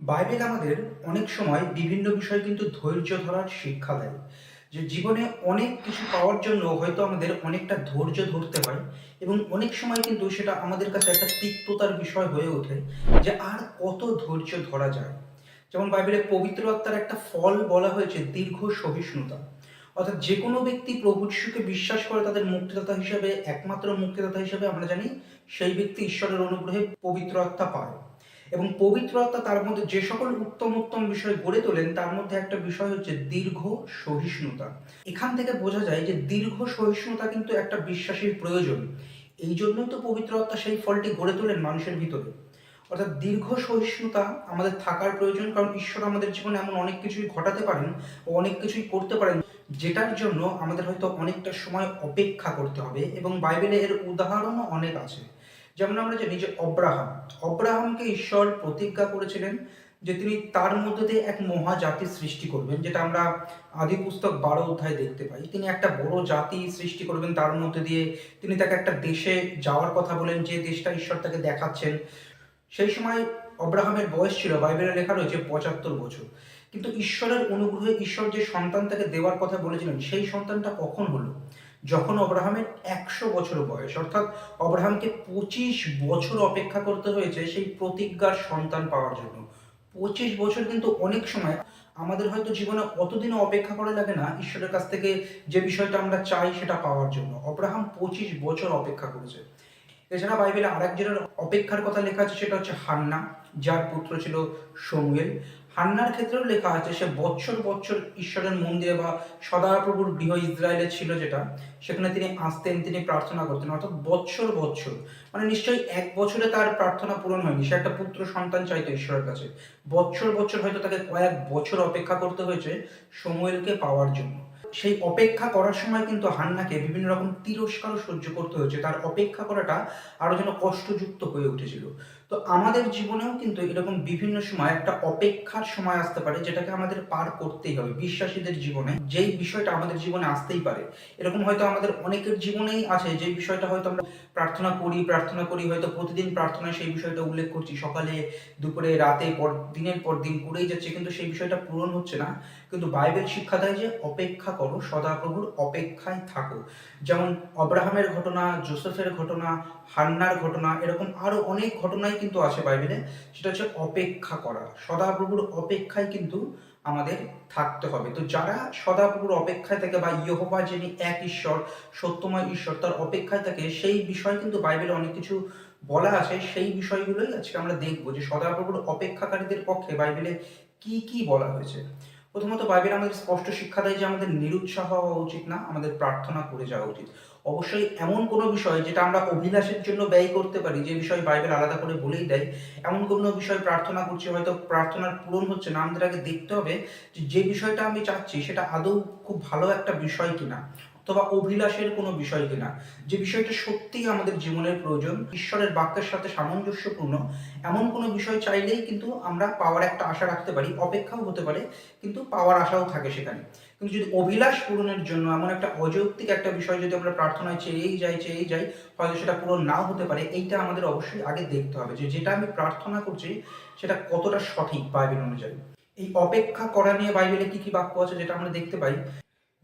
Bible আমাদের অনেক সময় বিভিন্ন বিষয় কিন্তু ধৈর্য ধরার শিক্ষা দেয়, যে জীবনে অনেক কিছু পাওয়ার জন্য হয়তো আমাদের অনেকটা ধৈর্য ধরতে হয় এবং অনেক সময় কিন্তু সেটা আমাদের কাছে একটা তিক্ততার বিষয় হয়ে ওঠে যে আর কত ধৈর্য ধরা যায়। যেমন বাইবেলে পবিত্র আত্মার একটা ফল বলা হয়েছে, দীর্ঘ সহিষ্ণুতা। অর্থাৎ যে কোনো ব্যক্তি প্রভু যিশুকে বিশ্বাস করে তাদের মুক্তিদাতা হিসেবে, একমাত্র মুক্তিদাতা হিসেবে আমরা জানি, সেই ব্যক্তি ঈশ্বরের অনুগ্রহে পবিত্র আত্মা পায়। এবং পবিত্র আত্মা তার মধ্যে যে সকল উত্তম উত্তম বিষয় গড়ে তোলেন, তার মধ্যে একটা বিষয় হচ্ছে দীর্ঘ সহিষ্ণুতা। এখান থেকে বোঝা যায় যে দীর্ঘ সহিষ্ণুতা কিন্তু একটা বিশ্বাসীর প্রয়োজন। এই জন্যই তো পবিত্র আত্মা সেই ফলটি গড়ে তোলেন মানুষের ভিতরে। অর্থাৎ দীর্ঘ সহিষ্ণুতা আমাদের থাকার প্রয়োজন, কারণ ঈশ্বর আমাদের জীবনে এমন অনেক কিছুই ঘটাতে পারেন ও অনেক কিছুই করতে পারেন, যেটার জন্য আমাদের হয়তো অনেকটা সময় অপেক্ষা করতে হবে এবং বাইবেলে এর উদাহরণও অনেক আছে। যেমন আমরা জানি যে অব্রাহাম, অব্রাহামকে ঈশ্বর প্রতিজ্ঞা করেছিলেন যে তিনি তার মধ্যে দিয়ে এক মহাজাতি সৃষ্টি করবেন, যেটা আমরা আদি পুস্তক বারো অধ্যায় দেখতে পাই। তিনি একটা বড় জাতি সৃষ্টি করবেন তার মধ্যে দিয়ে। তিনি তাকে একটা দেশে যাওয়ার কথা বলেন, যে দেশটা ঈশ্বর তাকে দেখাচ্ছেন। সেই সময় অব্রাহামের বয়স ছিল, বাইবেলে লেখা রয়েছে পঁচাত্তর বছর। কিন্তু ঈশ্বরের অনুগ্রহে ঈশ্বর যে সন্তান তাকে দেওয়ার কথা বলেছিলেন, সেই সন্তানটা কখন হলো? যখন অব্রাহামের একশো বছর বয়স, অর্থাৎ অব্রাহামকে পঁচিশ বছর অপেক্ষা করতে হয়েছে সেই প্রতিজ্ঞার সন্তান পাওয়ার জন্য। পঁচিশ বছর কিন্তু অনেক সময়। আমাদের হয়তো জীবনে অতদিনও অপেক্ষা করা লাগে না ঈশ্বরের কাছ থেকে যে বিষয়টা আমরা চাই সেটা পাওয়ার জন্য। অব্রাহাম পঁচিশ বছর অপেক্ষা করেছে। এছাড়া বাইবেলে আরেকজনের অপেক্ষার কথা লেখা আছে, সেটা হচ্ছে হান্না, যার পুত্র ছিল সমুয়েল হান্নার ক্ষেত্রেও লেখা আছে সে বছর বছর ঈশ্বরের মন্দিরে বা সদাপ্রভুর গৃহ ইসরায়েলে ছিল যেটা, সেখানে তিনি আসতেন, তিনি প্রার্থনা করতেন, অর্থাৎ বছর বছর মানে নিশ্চয়ই এক বছরে তার প্রার্থনা পূরণ হয়নি, সে একটা পুত্র সন্তান চাইতো ঈশ্বরের কাছে। বছর বছর হয়তো তাকে কয়েক বছর অপেক্ষা করতে হয়েছে সমুয়েলকে পাওয়ার জন্য। সেই অপেক্ষা করার সময় কিন্তু হান্নাকে বিভিন্ন রকম তিরস্কারও সহ্য করতে হয়েছে, তার অপেক্ষা করাটা আরও যেন কষ্টযুক্ত হয়ে উঠেছিল। তো আমাদের জীবনেও কিন্তু এরকম বিভিন্ন সময় একটা অপেক্ষার সময় আসতে পারে যেটাকে আমাদের পার করতেই হবে, বিশ্বাসীদের জীবনে। যেই বিষয়টা আমাদের জীবনে আসতেই পারে। এরকম হয়তো আমাদের অনেকের জীবনেই আছে যে বিষয়টা হয়তো আমরা প্রার্থনা করি প্রার্থনা করি, হয়তো প্রতিদিন প্রার্থনায় সেই বিষয়টা উল্লেখ করছি। সকালে, দুপুরে, রাতে, পর, দিনের পর দিন করেই যাচ্ছে, কিন্তু সেই বিষয়টা পূরণ হচ্ছে না। কিন্তু বাইবেল শিক্ষা দেয় যে অপেক্ষা করো, সদাপ্রভুর অপেক্ষায় থাকো। যেমন অব্রাহামের ঘটনা, জোসেফের ঘটনা, হান্নার ঘটনা, এরকম আরও অনেক ঘটনাই কিন্তু আছে বাইবেলে। সেটা হচ্ছে অপেক্ষা করা। সদাপ্রভুর অপেক্ষায় কিন্তু আমাদের থাকতে হবে। তো যারা সদাপ্রভুর অপেক্ষায় থাকে বা ইহোবা যিনি এক ঈশ্বর, সত্যময় ঈশ্বর, তার অপেক্ষায় থাকে, সেই বিষয় কিন্তু বাইবেলে অনেক কিছু বলা আছে। সেই বিষয়গুলোই আজকে আমরা দেখব যে সদাপ্রভুর অপেক্ষাকারীদের পক্ষে বাইবেলে কি কি বলা হয়েছে। প্রথমত বাইবেল আমাদের স্পষ্ট শিক্ষা দেয় যে আমাদের নিরুৎসাহ হওয়া উচিত না, আমাদের প্রার্থনা করে যাওয়া উচিত। অবশ্যই এমন কোনো বিষয় যেটা আমরা অভিলাষের জন্য ব্যয় করতে পারি, যে বিষয় বাইবেল আলাদা করে বলেই দেয়, এমন কোনো বিষয় প্রার্থনা করছি, হয়তো প্রার্থনার পূরণ হচ্ছে না আমাদের আগে দেখতে হবে যে যে বিষয়টা আমি চাচ্ছি সেটা আদৌ খুব ভালো একটা বিষয় কিনা। অথবা অভিলাষের কোনো বিষয় কিনা, যে বিষয়টা সত্যিই আমাদের জীবনের প্রয়োজন, ঈশ্বরের বাক্যের সাথে সামঞ্জস্যপূর্ণ, এমন কোনো বিষয় চাইলেই কিন্তু আমরা পাওয়ার একটা আশা রাখতে পারি, অপেক্ষাও হতে পারে, কিন্তু পাওয়ার আশাও থাকে সেখানে। কিন্তু যদি অভিলাষ পূরণের জন্য এমন একটা অযৌক্তিক একটা বিষয় যদি আমরা প্রার্থনায় চেয়েই যাই চেয়েই যাই, হয়তো সেটা পূরণ নাও হতে পারে, এইটা আমাদের অবশ্যই আগে দেখতে হবে যে যেটা আমি প্রার্থনা করছি, সেটা কতটা সঠিক বাইবেল অনুযায়ী। এই অপেক্ষা করা নিয়ে বাইবেলে কি কি বাক্য আছে যেটা আমরা দেখতে পাই?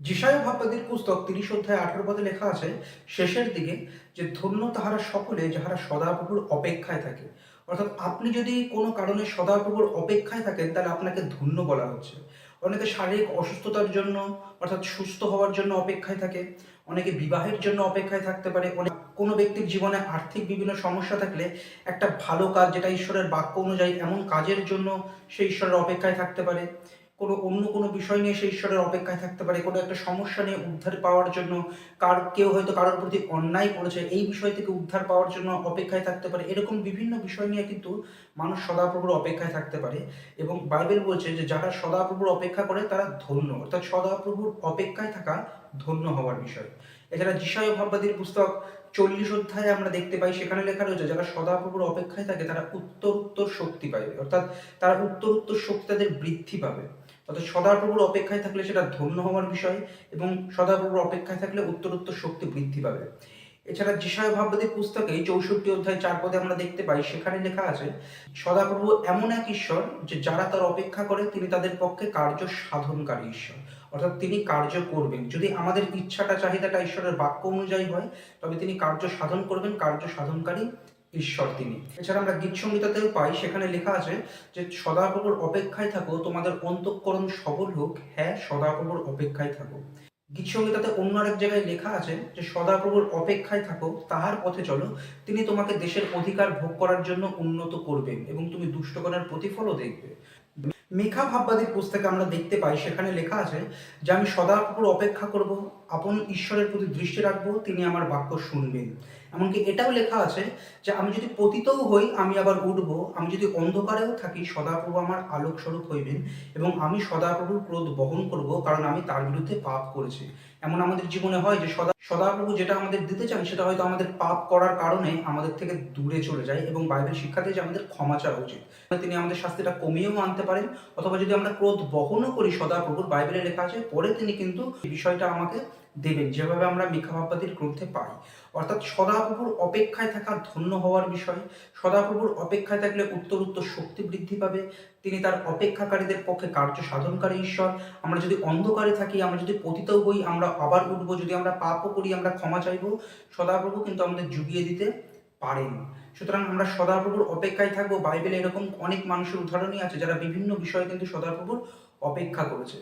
যিশায় ভাববাদীর পুস্তক তিরিশ অধ্যায় আঠেরো পদে লেখা আছে, শেষের দিকে যে ধন্য তাহারা সকলে যাহারা সদাপ্রভুর অপেক্ষায় থাকে। অর্থাৎ আপনি যদি কোনো কারণে সদাপ্রভুর অপেক্ষায় থাকেন, তাহলে আপনাকে ধন্য বলা হচ্ছে। অনেকে শারীরিক অসুস্থতার জন্য, অর্থাৎ সুস্থ হওয়ার জন্য অপেক্ষায় থাকে, অনেকে বিবাহের জন্য অপেক্ষায় থাকতে পারে, অনেক কোনো ব্যক্তির জীবনে আর্থিক বিভিন্ন সমস্যা থাকলে একটা ভালো কাজ, যেটা ঈশ্বরের বাক্য অনুযায়ী এমন কাজের জন্য সে ঈশ্বরের অপেক্ষায় থাকতে পারে। কোনো অন্য কোনো বিষয় নিয়ে সে ঈশ্বরের অপেক্ষায় থাকতে পারে, কোনো একটা সমস্যা নিয়ে উদ্ধার পাওয়ার জন্য কার, কেউ হয়তো কারোর প্রতি অন্যায় করেছে, এই বিষয় থেকে উদ্ধার পাওয়ার জন্য অপেক্ষায় থাকতে পারে, এরকম বিভিন্ন বিষয় নিয়ে কিন্তু মানুষ সদাপ্রভুর অপেক্ষায় থাকতে পারে এবং বাইবেল বলছে যে যারা সদাপ্রভুর অপেক্ষা করে তারা ধন্য, অর্থাৎ সদাপ্রভুর অপেক্ষায় থাকা ধন্য হওয়ার বিষয়। এছাড়া যিশায় ভাববাদীর পুস্তক চল্লিশ অধ্যায়ে আমরা দেখতে পাই, সেখানে লেখা রয়েছে, যারা সদাপ্রভুর অপেক্ষায় থাকে তারা উত্তর উত্তর শক্তি পাবে, অর্থাৎ তারা উত্তর উত্তর শক্তি তাদের বৃদ্ধি পাবে। অর্থাৎ সদাপ্রভুর অপেক্ষায় থাকলে সেটা ধন্য হওয়ার বিষয় এবং সদাপ্রভুর অপেক্ষায় থাকলে উত্তর উত্তর শক্তি বৃদ্ধি পাবে। এছাড়া যিশয় ভাববাদী পুস্তকে চৌষট্টি অধ্যায় চার পদে আমরা দেখতে পাই, সেখানে লেখা আছে সদাপ্রভু এমন এক ঈশ্বর যে যারা তার অপেক্ষা করে, তিনি তাদের পক্ষে কার্য সাধনকারী ঈশ্বর। অর্থাৎ তিনি কার্য করবেন। যদি আমাদের ইচ্ছাটা, চাহিদাটা ঈশ্বরের বাক্য অনুযায়ী হয়, তবে তিনি কার্য সাধন করবেন, কার্য সাধনকারী ঈশ্বর তিনি। এছাড়া আমরা গীত সংহিতাতেও পাই, সেখানে লেখা আছে যে, সদাপ্রভুর অপেক্ষায় থাকো, তোমাদের অন্তঃকরণ সবল হোক হ্যাঁ সদাপ্রভুর অপেক্ষায় থাকো। গীত সংহিতাতে অন্য আরেক জায়গায় লেখা আছে যে, সদাপ্রভুর অপেক্ষায় থাকো, তাহার পথে চলো, তিনি তোমাকে দেশের অধিকার ভোগ করার জন্য উন্নত করবেন এবং তুমি দুষ্টগণের প্রতিফলও দেখবে। মেঘা ভাববাদীর পুস্তকে আমরা দেখতে পাই, সেখানে লেখা আছে যে, আমি সদাপ্রভুর অপেক্ষা করব আপন ঈশ্বরের প্রতি দৃষ্টি রাখব, তিনি আমার বাক্য শুনবেন। এমনকি এটাও লেখা আছে যে, আমি যদি পতিতও হই, আমি আবার উঠব। আমি যদি অন্ধকারেও থাকি, সদাপ্রভু আমার আলোক স্বরূপ হইবেন এবং আমি সদাপ্রভুর ক্রোধ বহন করব, কারণ আমি তার বিরুদ্ধে পাপ করেছি। এমন আমাদের জীবনে হয় যে, সদা সদাপ্রভু যেটা আমাদের দিতে চান, সেটা হয়তো আমাদের পাপ করার কারণে আমাদের থেকে দূরে চলে যায় এবং বাইবেল শিক্ষাতে যে আমাদের ক্ষমা চাওয়া উচিত। তিনি আমাদের শাস্তিটা কমিয়েও আনতে পারেন, অথবা যদি আমরা ক্রোধ বহনও করি সদাপ্রভুর, বাইবেলে লেখা আছে, পরে তিনি কিন্তু বিষয়টা আমাকে দেবেন। যেভাবে আমরা মিখাভাববাদীর গ্রন্থে পাই, অর্থাৎ সদাপ্রভুর অপেক্ষায় থাকা ধন্য হওয়ার বিষয়, সদাপ্রভুর অপেক্ষায় থাকলে উত্তর উত্তর শক্তি বৃদ্ধি পাবে, তিনি তার অপেক্ষাকারীদের পক্ষে কার্য সাধনকারী ঈশ্বর। আমরা যদি অন্ধকারে থাকি, আমরা যদি পতিতও হই, আমরা আবার উঠব, যদি আমরা পাপও করি, আমরা ক্ষমা চাইব, সদাপ্রভু কিন্তু আমাদের জুগিয়ে দিতে পারেন। সুতরাং আমরা সদাপ্রভুর অপেক্ষায় থাকব। বাইবেলে এরকম অনেক মানুষের উদাহরণই আছে, যারা বিভিন্ন বিষয়ে কিন্তু সদাপ্রভুর অপেক্ষা করেছে।